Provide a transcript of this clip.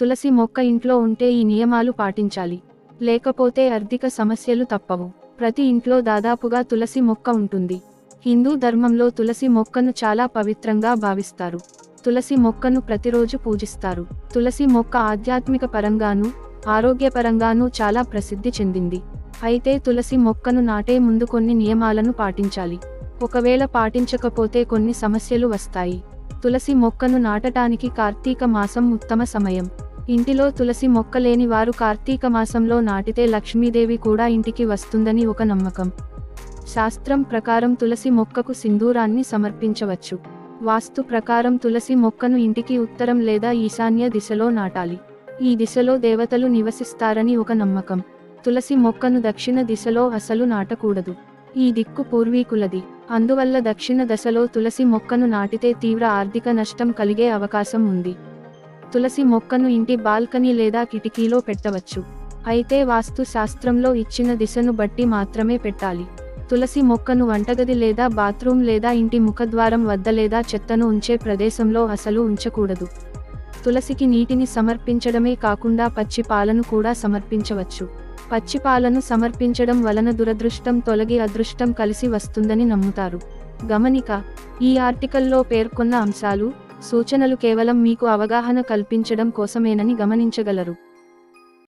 తులసి మొక్క ఇంట్లో ఉంటే ఈ నియమాలు పాటించాలి. లేకపోతే ఆర్థిక సమస్యలు తప్పవు. ప్రతి ఇంట్లో దాదాపుగా తులసి మొక్క ఉంటుంది. హిందూ ధర్మంలో తులసి మొక్కను చాలా పవిత్రంగా భావిస్తారు. తులసి మొక్కను ప్రతిరోజు పూజిస్తారు. తులసి మొక్క ఆధ్యాత్మిక పరంగానూ ఆరోగ్యపరంగానూ చాలా ప్రసిద్ధి చెందింది. అయితే తులసి మొక్కను నాటే ముందు కొన్ని నియమాలను పాటించాలి. ఒకవేళ పాటించకపోతే కొన్ని సమస్యలు వస్తాయి. తులసి మొక్కను నాటటానికి కార్తీక మాసం ఉత్తమ సమయం. ఇంటిలో తులసి మొక్క లేని వారు కార్తీక మాసంలో నాటితే లక్ష్మీదేవి కూడా ఇంటికి వస్తుందని ఒక నమ్మకం. శాస్త్రం ప్రకారం తులసి మొక్కకు సింధూరాన్ని సమర్పించవచ్చు. వాస్తు ప్రకారం తులసి మొక్కను ఇంటికి ఉత్తరం లేదా ఈశాన్య దిశలో నాటాలి. ఈ దిశలో దేవతలు నివసిస్తారని ఒక నమ్మకం. తులసి మొక్కను దక్షిణ దిశలో అసలు నాటకూడదు. ఈ దిక్కు పూర్వీకులది. అందువల్ల దక్షిణ దశలో తులసి మొక్కను నాటితే తీవ్ర ఆర్థిక నష్టం కలిగే అవకాశం ఉంది. తులసి మొక్కను ఇంటి బాల్కనీ లేదా కిటికీలో పెట్టవచ్చు. అయితే వాస్తు శాస్త్రంలో ఇచ్చిన దిశను బట్టి మాత్రమే పెట్టాలి. తులసి మొక్కను వంటగది లేదా బాత్రూమ్ లేదా ఇంటి ముఖద్వారం వద్ద లేదా చెత్తను ఉంచే ప్రదేశంలో అసలు ఉంచకూడదు. తులసికి నీటిని సమర్పించడమే కాకుండా పచ్చి పాలను కూడా సమర్పించవచ్చు. పచ్చి పాలను సమర్పించడం వలన దురదృష్టం తొలగి అదృష్టం కలిసి వస్తుందని నమ్ముతారు. గమనిక ఈ ఆర్టికల్లో పేర్కొన్న అంశాలు సూచనలు కేవలం మీకు అవగాహన కల్పించడం కోసమేనని గమనించగలరు.